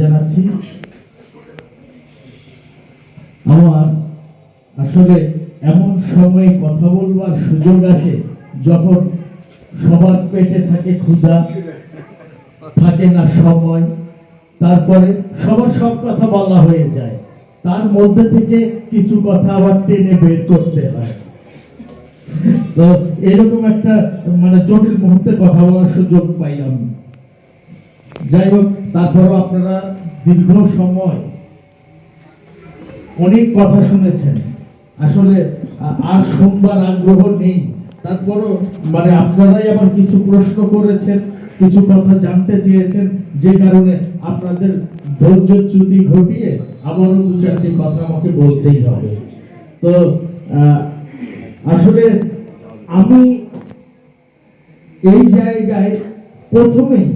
জানাচ্ছি। আমার আসলে এমন সময় কথা বলবার সুযোগ আসে যখন সবার পেটে থাকে ক্ষুধা, থাকে না সময়, তারপরে সবার সব কথা বলা হয়ে যায়। তার মধ্যে থেকে কিছু কথা আবার টেনে বের করতে হয়। তো এরকম একটা মানে জটিল মুহূর্তে কথা বলার সুযোগ পাইলাম। যাই হোক তারপরও আপনারা দীর্ঘ সময় অনেক কথা শুনেছেন। আসলে আর শুনবার আগ্রহ নেই। তারপরও মানে আপনারাই আবার কিছু প্রশ্ন করেছেন, কিছু কথা জানতে চেয়েছেন, যে কারণে আপনাদের ধৈর্য চ্যুতি ঘটিয়ে আবারও দু চারটি কথা আমাকে বলতেই হবে। তো আসলে আমি এই জায়গায় প্রথমেই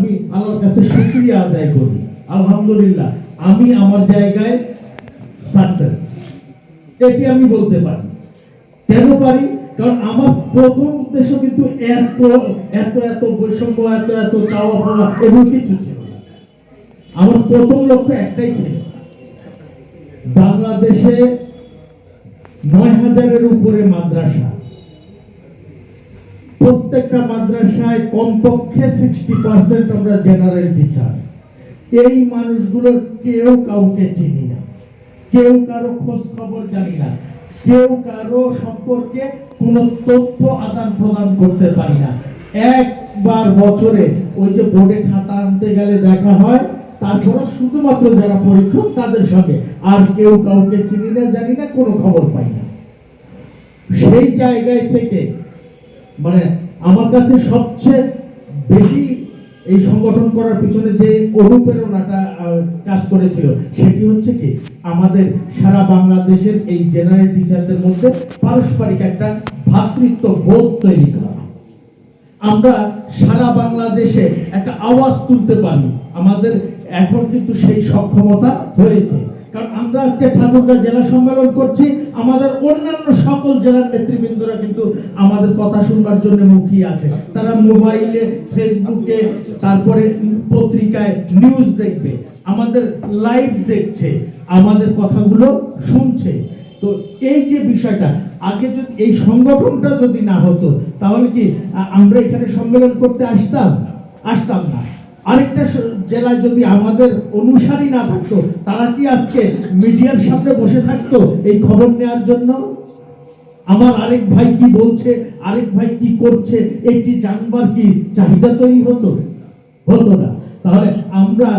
আমি আল্লাহর কাছে শুকরিয়া আদায় করি। আলহামদুলিল্লাহ, আমি আমার জায়গায় সাকসেস এটি আমি বলতে পারি। কেন পারি? কারণ আমার প্রথম উদ্দেশ্য কিন্তু এত এত এত বৈষম্য, এত এত চাওয়া এগুলো কিছু ছিল আমার প্রথম লক্ষ্য একটাই ছিল। বাংলাদেশে নয় হাজারের উপরে মাদ্রাসা। প্রত্যেকটা মাদ্রাসায় কমপক্ষে সিক্সটি পার্সেন্ট আমরা জেনারেল টিচার এই মানুষগুলোর কেউ কাউকে চিনি না। কেউ কারও খোঁজ খবর জানি না। কেউ কারও সম্পর্কে কোনো তথ্য আদান প্রদান করতে পারি না। একবার বছরে ওই যে বোর্ডে খাতা আনতে গেলে দেখা হয় তারপরে শুধুমাত্র যারা পরীক্ষক তাদের সঙ্গে। আর কেউ কাউকে চিনি না, জানি না, কোনো খবর পাই না। সেই জায়গায় থেকে মানে আমার কাছে সবচেয়ে বেশি এই সংগঠন করার পিছনে যে অনুপ্রেরণাটা কাজ করেছিল, সেটি হচ্ছে কি? আমাদের সারা বাংলাদেশের এই জেনারেল টিচারদের মধ্যে পারস্পরিক একটা ভ্রাতৃত্ব বোধ তৈরি করা। আমরা সারা বাংলাদেশে একটা আওয়াজ তুলতে পারি। আমাদের এখন কিন্তু সেই সক্ষমতা হয়েছে। কারণ আমরা আজকে ঠাকুরগাঁ জেলা সম্মেলন করছি। আমাদের অন্যান্য সকল জেলার নেতৃবৃন্দরা কিন্তু আমাদের কথা শুনবার জন্য মুখিয়ে আছে। তারা মোবাইলে, ফেসবুকে, তারপরে পত্রিকায় নিউজ দেখবে, আমাদের লাইভ দেখছে, আমাদের কথাগুলো শুনছে। তো এই যে বিষয়টা, আগে যদি এই সংগঠনটা যদি না হতো, তাহলে কি আমরা এখানে সম্মেলন করতে আসতাম? আসতাম না। আরেকটা জেলায় যদি আমাদের অনুসারী না থাকতো, তারা কি আজকে মিডিয়ার সামনে বসে থাকতো এই খবর নেওয়ার জন্য? আমার আরেক ভাই কি বলছে, আরেক ভাই কি করছে, একটি জানবার কি চাহিদা তৈরি হতো? হতো না। তাহলে আমরা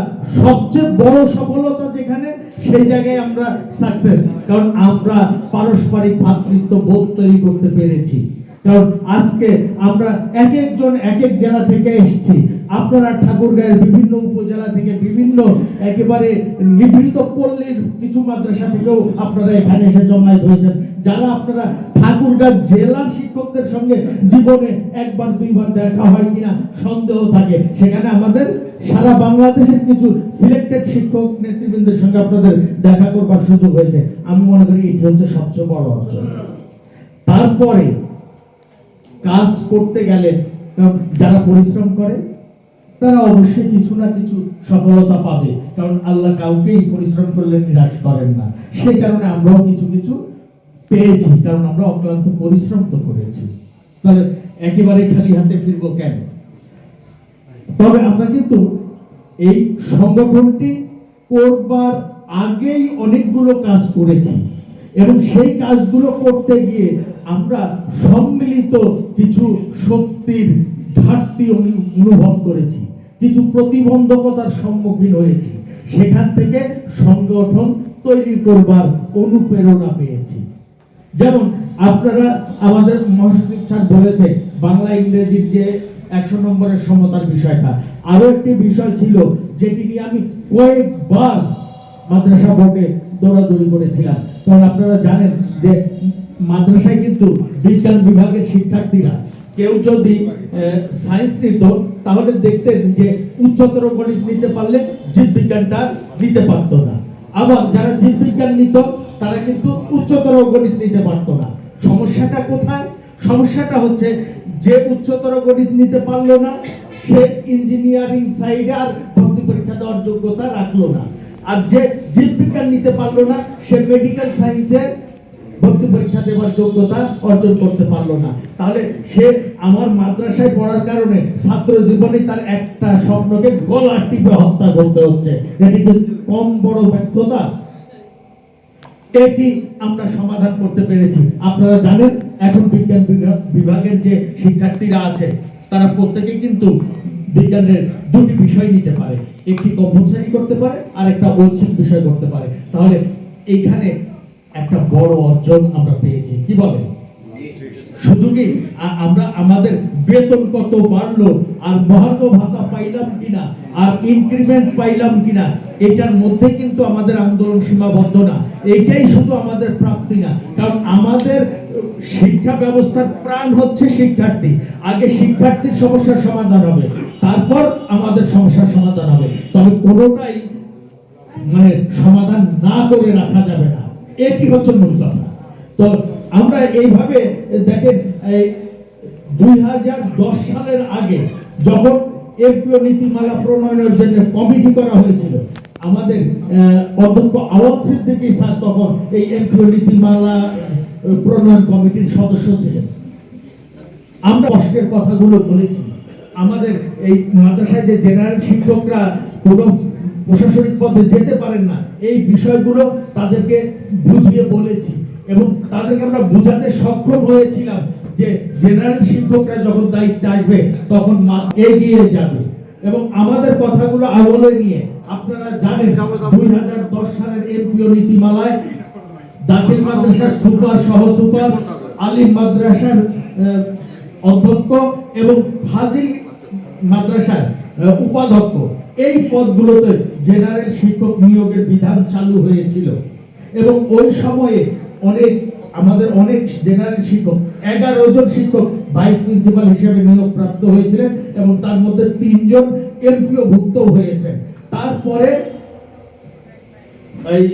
সবচেয়ে বড় সফলতা যেখানে, সেই জায়গায় আমরা সাকসেস কারণ আমরা পারস্পরিক ভ্রাতৃত্ব বোধ তৈরি করতে পেরেছি। কারণ আজকে আমরা এক একজন এক এক জেলা থেকে এসেছি। আপনারা ঠাকুরগাঁয়ের বিভিন্ন উপজেলা থেকে বিভিন্ন একেবারে নিভৃত পল্লীর কিছু মাদ্রাসা থেকেও আপনারা এখানে এসে জমায়েত হয়েছেন। যারা আপনারা ঠাকুরগাঁও জেলার শিক্ষকদের সঙ্গে জীবনে একবার, দুইবার দেখা হয় কিনা সন্দেহ থাকে। সেখানে আমাদের সারা বাংলাদেশের কিছু সিলেক্টেড শিক্ষক, নেতৃবৃন্দের সঙ্গে আপনাদের দেখা করবার সুযোগ হয়েছে। আমি মনে করি এটি হচ্ছে সবচেয়ে বড় অর্জন। তারপরে কাজ করতে গেলে যারা পরিশ্রম করে, তারা অবশ্যই কিছু না কিছু সফলতা পাবে। কারণ আল্লাহ কাউকেই পরিশ্রম করলে নিরাশ করেন না। সেই কারণে আমরাও কিছু কিছু পেয়েছি, কারণ আমরা অক্লান্ত পরিশ্রম তো করেছি। তাহলে একেবারে খালি হাতে ফিরবো কেন? তবে আমরা কিন্তু এই সংগঠনটি করবার আগেই অনেকগুলো কাজ করেছি। এবং সেই কাজগুলো করতে গিয়ে আমরা সম্মিলিত কিছু শক্তির ঘাটতি অনুভব করেছি, কিছু প্রতিবন্ধকতার সম্মুখীন হয়েছি। সেখান থেকে সংগঠন তৈরি করবার অনুপ্রেরণা পেয়েছি। যেমন আপনারা আমাদের মহাসচিব স্যার বলেছে, বাংলা ইংরেজির যে একশো নম্বরের সমতার বিষয়টা আরও একটি বিষয় ছিল যেটি নিয়ে আমি কয়েকবার মাদ্রাসা বোর্ডে দৌড়াদৌড়ি করেছিলাম। কারণ আপনারা জানেন যে মাদ্রাসায় কিন্তু বিজ্ঞান বিভাগের শিক্ষার্থীরা, কেউ যদি সায়েন্স নিত, তাহলে দেখতেন যে উচ্চতর গণিত নিতে পারলে জীববিজ্ঞানটা নিতে পারতো না। আবার যারা জীববিজ্ঞান নিত, তারা কিন্তু উচ্চতর গণিত নিতে পারতো না। সমস্যাটা কোথায়? সমস্যাটা হচ্ছে যে উচ্চতর গণিত নিতে পারল না, সে ইঞ্জিনিয়ারিং সাইডে আর ভর্তি পরীক্ষা দেওয়ার যোগ্যতা রাখল না। আর যে জীববিজ্ঞান নিতে পারল না, সে মেডিকেল সায়েন্সের ভর্তি পরীক্ষা দেওয়ার যোগ্যতা অর্জন করতে পারল না। তাহলে সে আমার মাদ্রাসায় পড়ার কারণে ছাত্র জীবনে তার একটা স্বপ্নকে গলা টিপে হত্যা করতে হচ্ছে। এটি কি কম বড় ব্যর্থতা, এটি আমরা সমাধান করতে পেরেছি। আপনারা জানেন, এখন বিজ্ঞান বিভাগ- বিভাগের যে শিক্ষার্থীরা আছে, তারা প্রত্যেকেই কিন্তু বিজ্ঞানের দুটি বিষয় নিতে পারে। একটি কম্পালসারি করতে পারে আর একটা ঐচ্ছিক বিষয় করতে পারে। তাহলে এইখানে একটা বড় অর্জন আমরা পেয়েছি। কি বলেন শুধু কি আমরা আমাদের বেতন কত বাড়লো আর মহার্ঘ ভাতা পাইলাম কিনা আর ইনক্রিমেন্ট পাইলাম কিনা এটার মধ্যে কিন্তু আমাদের আন্দোলন সীমাবদ্ধ না। এটাই শুধু আমাদের প্রাপ্তি না কারণ আমাদের শিক্ষা ব্যবস্থার প্রাণ হচ্ছে শিক্ষার্থী। আগে শিক্ষার্থীর সমস্যার সমাধান হবে তারপর আমাদের সমস্যার সমাধান হবে। তবে কোনোটাই মানে সমাধান না করে রাখা যাবে না। এটি হচ্ছে মূল তো আমরা এইভাবে, দেখেন দুই সালের আগে যখন এমপিও নীতিমালা প্রণয়নের জন্য কমিটি করা হয়েছিল, আমাদের অধ্যক্ষ আওয়াজ সিদ্দিকী স্যার তখন এই এমপিও নীতিমালা প্রণয়ন কমিটির সদস্য ছিলেন। আমরা কষ্টের কথাগুলো বলেছি। আমাদের এই মাদ্রাসায় যে জেনারেল শিক্ষকরা কোনো প্রশাসনিক পদে যেতে পারেন না। এই বিষয়গুলো তাদেরকে বুঝিয়ে বলেছি এবং তাদেরকে আমরা বোঝাতে সক্ষম হয়েছিলাম যে জেনারেল শিক্ষকরা যখন দায়িত্বে আসবে, তখন এগিয়ে যাবে। এবং আমাদের কথাগুলো আমলে নিয়ে আপনারা জানেন, দুই হাজার দশ সালের এমপিও নীতিমালায় দাখিল মাদ্রাসার সুপার, সহ সুপার, আলিম মাদ্রাসার অধ্যক্ষ এবং ফাজিল মাদ্রাসার উপাধ্যক্ষ। এই পদগুলোতে জেনারেল শিক্ষক নিয়োগের বিধান চালু হয়েছিল। এবং ওই সময়ে অনেক, আমাদের অনেক জেনারেল শিক্ষক, এগারো জন শিক্ষক ভাইস প্রিন্সিপাল হিসেবে নিয়োগ প্রাপ্ত হয়েছিলেন এবং তার মধ্যে তিনজন এমপিও ভুক্ত হয়েছেন। তারপরে এই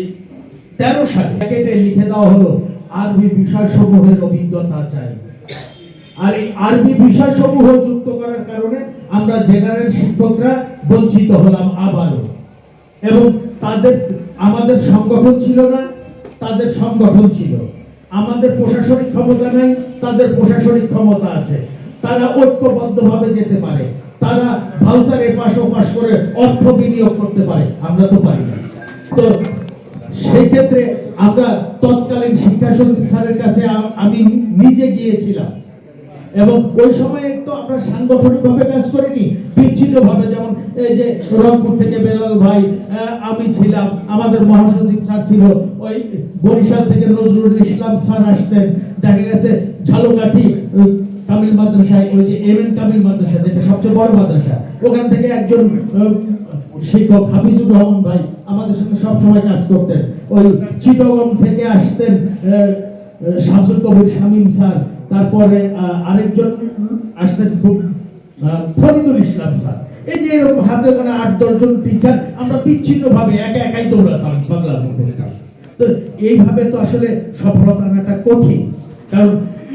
তেরো সালে লিখে দেওয়া হলো, আরবি বিষয় সমূহের অভিজ্ঞতা চাই। আর এই আরবি বিষয় সমূহ যুক্ত করার কারণে আমরা জেনারেল শিক্ষকরা বঞ্চিত হলাম। এবং তাদের, আমাদের সংগঠন ছিল না, তাদের সংগঠন ছিল। আমাদের প্রশাসনিক ক্ষমতা নাই, তাদের প্রশাসনিক ক্ষমতা আছে। তারা ঐক্যবদ্ধভাবে যেতে পারে। তারা ভাউচার এপাশ ওপাশ করে অর্থ বিনিয়োগ করতে পারে। আমরা তো পারি না। তো সেই ক্ষেত্রে আমরা তৎকালীন শিক্ষা সচিব স্যারের কাছে আমি নিজে গিয়েছিলাম। এবং ওই সময়ে আমরা সাংগঠনিক ভাবে কাজ করিনি? বিচ্ছিন্ন ভাবে যেমন এই যে রংপুর থেকে বেলাল ভাই আমি ছিলাম, আমাদের মহাসচিব স্যার ছিল, ওই বরিশাল থেকে নজরুল ইসলাম স্যার আসতেন। দেখা গেছে ঝালুকাঠি কামিল মাদ্রাসায়, ওই যে এম এন কামিল মাদ্রাসা, যেটা সবচেয়ে বড় মাদ্রাসা। ওখান থেকে একজন শিক্ষক হাফিজুর রহমান ভাই আমাদের সঙ্গে সবসময় কাজ করতেন। ওই চিটগং থেকে আসতেন শামসুল কবির শামীম স্যার। তারপরে আরেকজন আসতেন খুব ফরিদুল ইসলাম স্যার। এই যে এরকম হাতে মানে আট দশজন টিচার আমরা বিচ্ছিন্ন ভাবে একা একাই দৌড়াতাম, বাংলা করতাম তো এইভাবে তো আসলে সফলতা আনাটা কঠিন। কারণ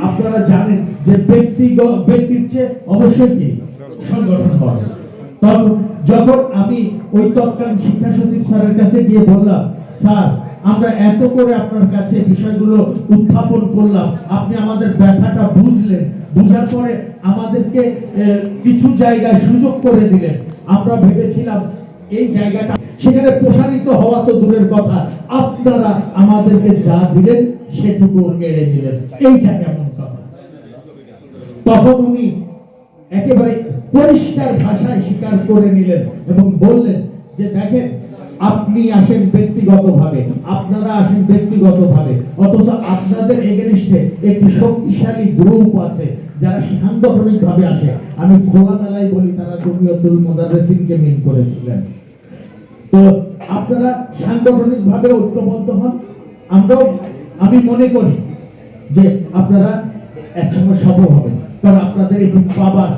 আপনারা জানেন যে ব্যক্তিগত ব্যক্তির চেয়ে অবশ্যই কি? সংগঠন বড়। তখন যখন আমি ওই তৎকালীন শিক্ষা সচিব স্যারের কাছে গিয়ে বললাম, স্যার আমরা এত করে আপনার কাছে বিষয়গুলো উত্থাপন করলাম। আপনি আমাদের ব্যথাটা বুঝলেন। বুঝার পরে আমাদেরকে কিছু জায়গায় সুযোগ করে দিলেন। আমরা ভেবেছিলাম এই জায়গাটা, সেখানে প্রসারিত হওয়া তো দূরের কথা। আপনারা আমাদেরকে যা দিলেন, সেটুকু কেড়ে দিলেন এইটা কেমন কথা? তখন উনি একেবারে পরিষ্কার ভাষায় স্বীকার করে নিলেন এবং বললেন যে, দেখেন আপনি আসেন ব্যক্তিগতভাবে, আপনারা আসেন ব্যক্তিগতভাবে, অথচ আপনাদের এগেনিস্টে একটি শক্তিশালী গ্রুপ আছে যারা সাংগঠনিক ভাবে আসে। আমি খোলামেলায় বলি, তারা জমিয়তুল মুদাররিসিনকে মিন করেছিলেন। তো আপনারা সাংগঠনিক ভাবে ঐক্যবদ্ধ হন। আমরাও, আমি মনে করি যে আপনারা একসঙ্গে সফল হবেন। কারণ আপনাদের এটি পাবার